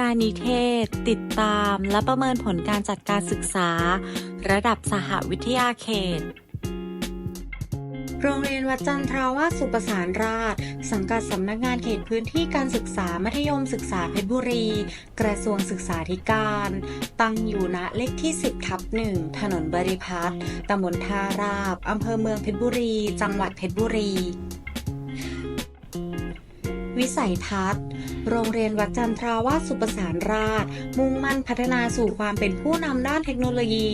การนิเทศ ติดตาม และประเมินผลการจัดการศึกษา ระดับสหวิทยาเขตโรงเรียนวัดจันทราวาสุประสานราช สังกัดสำนักงานเขตพื้นที่การศึกษามัธยมศึกษาเพชรบุรี กระทรวงศึกษาธิการ ตั้งอยู่ณเลขที่ 10ทับหนึ่งถนนบริพัตรตำบลท่าราบอำเภอเมืองเพชรบุรี จังหวัดเพชรบุรี วิสัยทัศน์ โรงเรียนวัดจันทราวาสสุประสานราช มุ่งมั่นพัฒนาสู่ความเป็นผู้นำด้านเทคโนโลยี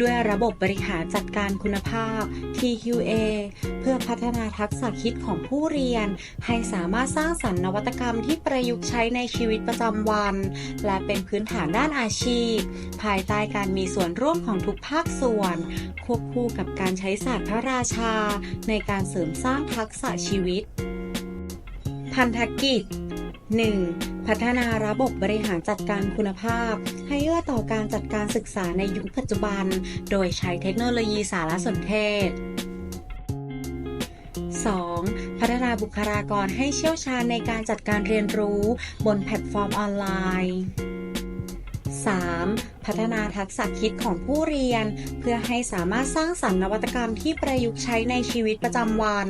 ด้วยระบบบริหารจัดการคุณภาพ TQA เพื่อพัฒนาทักษะคิดของผู้เรียน ให้สามารถสร้างสรรค์นวัตกรรมที่ประยุกต์ใช้ในชีวิตประจำวัน และเป็นพื้นฐานด้านอาชีพ ภายใต้การมีส่วนร่วมของทุกภาคส่วน ควบคู่กับการใช้ศาสตร์พระราชา ในการเสริมสร้างทักษะชีวิต พันธกิจ 1. พัฒนาระบบบริหารจัดการคุณภาพ ให้เอื้อต่อการจัดการศึกษาในยุคปัจจุบัน โดยใช้เทคโนโลยีสารสนเทศ 2. พัฒนาบุคลากรให้เชี่ยวชาญในการจัดการเรียนรู้บนแพลตฟอร์มออนไลน์ 3. พัฒนาทักษะคิดของผู้เรียน เพื่อให้สามารถสร้างสรรค์นวัตกรรมที่ประยุกต์ใช้ในชีวิตประจำวัน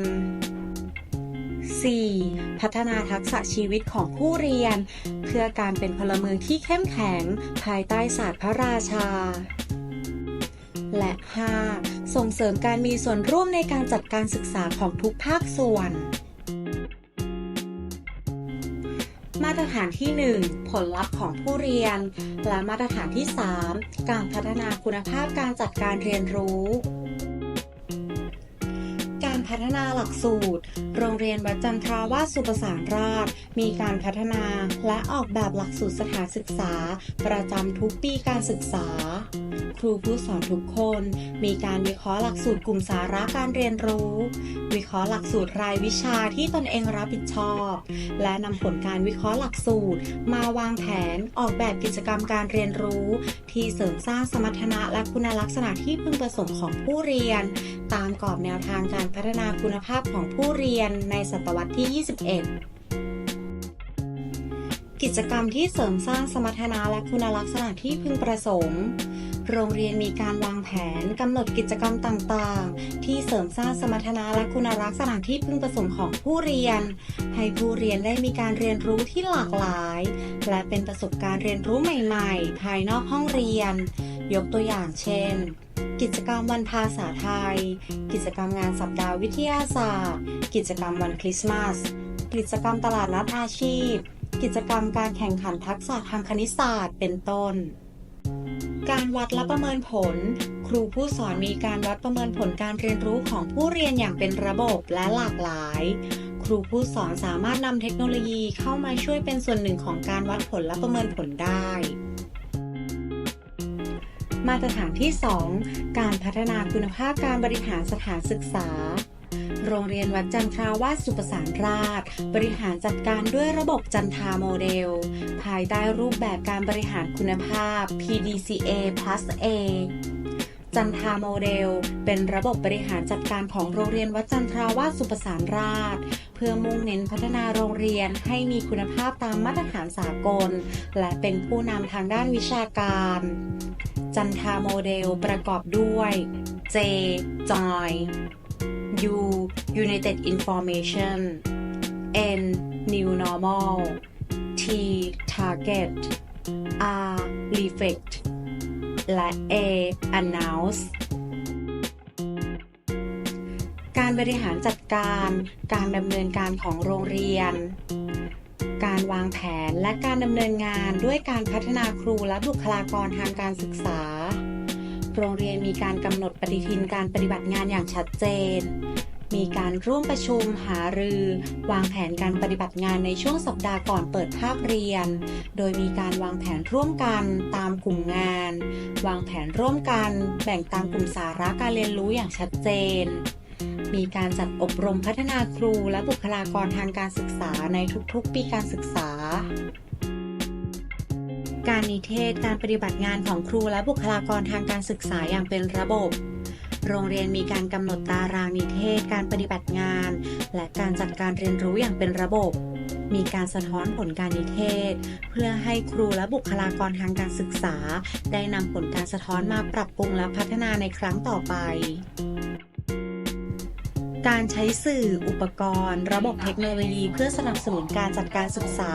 4. พัฒนาทักษะชีวิตของผู้เรียน เพื่อการเป็นพลเมืองที่เข้มแข็ง ภายใต้ศาสตร์พระราชา และ 5. ส่งเสริมการมีส่วนร่วมในการจัดการศึกษาของทุกภาคส่วน มาตรฐานที่ 1 ผลลัพธ์ของผู้เรียน และมาตรฐานที่ 3 การพัฒนาคุณภาพการจัดการเรียนรู้ พัฒนาหลักสูตร โรงเรียนวัดจันทราวาสสุประสานราช มีการพัฒนาและออกแบบหลักสูตรสถานศึกษา ประจำทุกปีการศึกษา ครูผู้สอนทุกคน มีการวิเคราะห์หลักสูตรกลุ่มสาระการเรียนรู้ วิเคราะห์หลักสูตรรายวิชาที่ตนเองรับผิดชอบ และนำผลการวิเคราะห์หลักสูตร มาวางแผนออกแบบกิจกรรมการเรียนรู้ ที่เสริมสร้างสมรรถนะและคุณลักษณะที่พึงประสงค์ของผู้เรียน ตามกรอบแนวทางการพัฒณาคุณภาพของผู้เรียนในศตวรรษที่ 21 กิจกรรมที่เสริมสร้างสมรรถนะและคุณลักษณะที่พึงประสงค์ โรงเรียนมีการวางแผนกำหนดกิจกรรมต่างๆ ที่เสริมสร้างสมรรถนะและคุณลักษณะที่พึงประสงค์ของผู้เรียน ให้ผู้เรียนได้มีการเรียนรู้ที่หลากหลาย และเป็นประสบการณ์เรียนรู้ใหม่ๆ ภายนอกห้องเรียน ยกตัวอย่างเช่น กิจกรรมวันภาษาไทย กิจกรรมงานสัปดาห์วิทยาศาสตร์ กิจกรรมวันคริสต์มาสกิจกรรมตลาดนัดอาชีพ กิจกรรมการแข่งขันทักษะทางคณิตศาสตร์เป็นต้น การวัดและประเมินผล ครูผู้สอนมีการวัดประเมินผลการเรียนรู้ของผู้เรียนอย่างเป็นระบบและหลากหลาย ครูผู้สอนสามารถนำเทคโนโลยีเข้ามาช่วยเป็นส่วนหนึ่งของการวัดผลและประเมินผลได้มาตรฐานที่ 2 การพัฒนาคุณภาพการบริหารสถานศึกษา โรงเรียนวัดจันทราวาสสุประสานราช บริหารจัดการด้วยระบบจันทาโมเดล ภายใต้รูปแบบการบริหารคุณภาพ PDCA plus A จันทาโมเดล เป็นระบบบริหารจัดการของโรงเรียนวัดจันทราวาสสุประสานราช เพื่อมุ่งเน้นพัฒนาโรงเรียนให้มีคุณภาพตามมาตรฐานสากล และเป็นผู้นำทางด้านวิชาการ จันทาโมเดลประกอบด้วย J Joy U United Information N New Normal T Target R Reflect และ A Announce การบริหารจัดการ การดำเนินการของโรงเรียน การวางแผนและการดำเนินงานด้วยการพัฒนาครูและบุคลากรทางการศึกษา โรงเรียนมีการกำหนดปฏิทินการปฏิบัติงานอย่างชัดเจน มีการร่วมประชุมหารือ วางแผนการปฏิบัติงานในช่วงสัปดาห์ก่อนเปิดภาคเรียน โดยมีการวางแผนร่วมกันตามกลุ่มงาน วางแผนร่วมกัน แบ่งตามกลุ่มสาระการเรียนรู้อย่างชัดเจนมีการจัดอบรมพัฒนาครูและบุคลากรทางการศึกษาในทุกๆ ปีการศึกษา การนิเทศการปฏิบัติงานของครูและบุคลากรทางการศึกษาอย่างเป็นระบบ โรงเรียนมีการกำหนดตารางนิเทศการปฏิบัติงาน และการจัดการเรียนรู้อย่างเป็นระบบ มีการสะท้อนผลการนิเทศ เพื่อให้ครูและบุคลากรทางการศึกษา ได้นำผลการสะท้อนมาปรับปรุงและพัฒนาในครั้งต่อไปการใช้สื่อ อุปกรณ์ ระบบเทคโนโลยีเพื่อสนับสนุนการจัดการศึกษา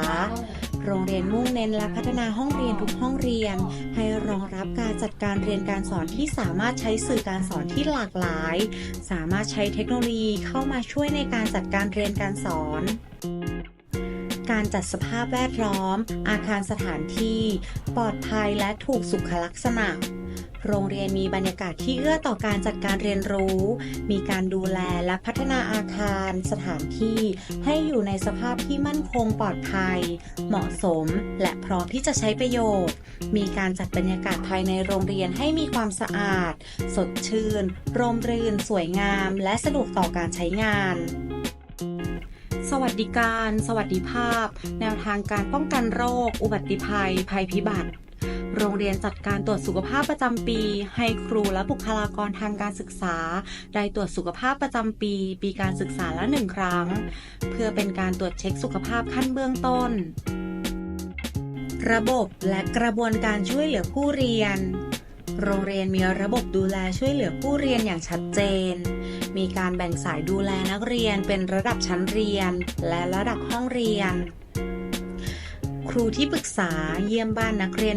โรงเรียนมุ่งเน้นและพัฒนาห้องเรียนทุกห้องเรียน ให้รองรับการจัดการเรียนการสอนที่สามารถใช้สื่อการสอนที่หลากหลาย สามารถใช้เทคโนโลยีเข้ามาช่วยในการจัดการเรียนการสอนการจัดสภาพแวดล้อม อาคารสถานที่ ปลอดภัยและถูกสุขลักษณะ โรงเรียนมีบรรยากาศที่เอื้อต่อการจัดการเรียนรู้ มีการดูแลและพัฒนาอาคาร สถานที่ให้อยู่ในสภาพที่มั่นคงปลอดภัย เหมาะสม และพร้อมที่จะใช้ประโยชน์ มีการจัดบรรยากาศภายในโรงเรียนให้มีความสะอาด สดชื่น ร่มรื่น สวยงาม และสะดวกต่อการใช้งานสวัสดิการ สวัสดิภาพ แนวทางการป้องกันโรค อุบัติภัย ภัยพิบัติ โรงเรียนจัดการตรวจสุขภาพประจำปี ให้ครูและบุคลากรทางการศึกษา ได้ตรวจสุขภาพประจำปี ปีการศึกษาละหนึ่งครั้ง เพื่อเป็นการตรวจเช็คสุขภาพขั้นเบื้องต้น ระบบและกระบวนการช่วยเหลือผู้เรียนโรงเรียนมีระบบดูแลช่วยเหลือผู้เรียนอย่างชัดเจน มีการแบ่งสายดูแลนักเรียนเป็นระดับชั้นเรียน และระดับห้องเรียน ครูที่ปรึกษาเยี่ยมบ้านนักเรียน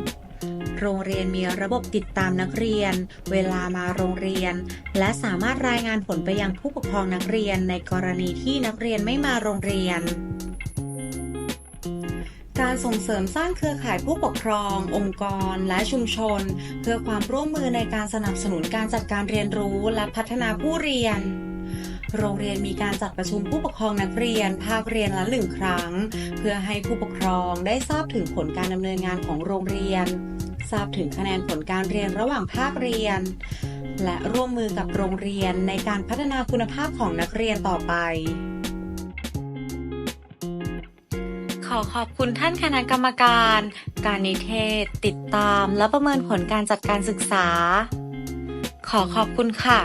100%โรงเรียนมีระบบติดตามนักเรียน เวลามาโรงเรียน และสามารถรายงานผลไปยังผู้ปกครองนักเรียนในกรณีที่นักเรียนไม่มาโรงเรียนการส่งเสริมสร้างเครือข่ายผู้ปกครอง องค์กร และชุมชน เพื่อความร่วมมือในการสนับสนุนการจัดการเรียนรู้และพัฒนาผู้เรียน โรงเรียนมีการจัดประชุมผู้ปกครองนักเรียน ภาคเรียนละหนึ่งครั้ง เพื่อให้ผู้ปกครองได้ทราบถึงผลการดำเนินงานของโรงเรียน ทราบถึงคะแนนผลการเรียนระหว่างภาคเรียน และร่วมมือกับโรงเรียนในการพัฒนาคุณภาพของนักเรียนต่อไปขอขอบคุณท่านคณะกรรมการ การนิเทศ ติดตามและประเมินผลการจัดการศึกษา ขอขอบคุณค่ะ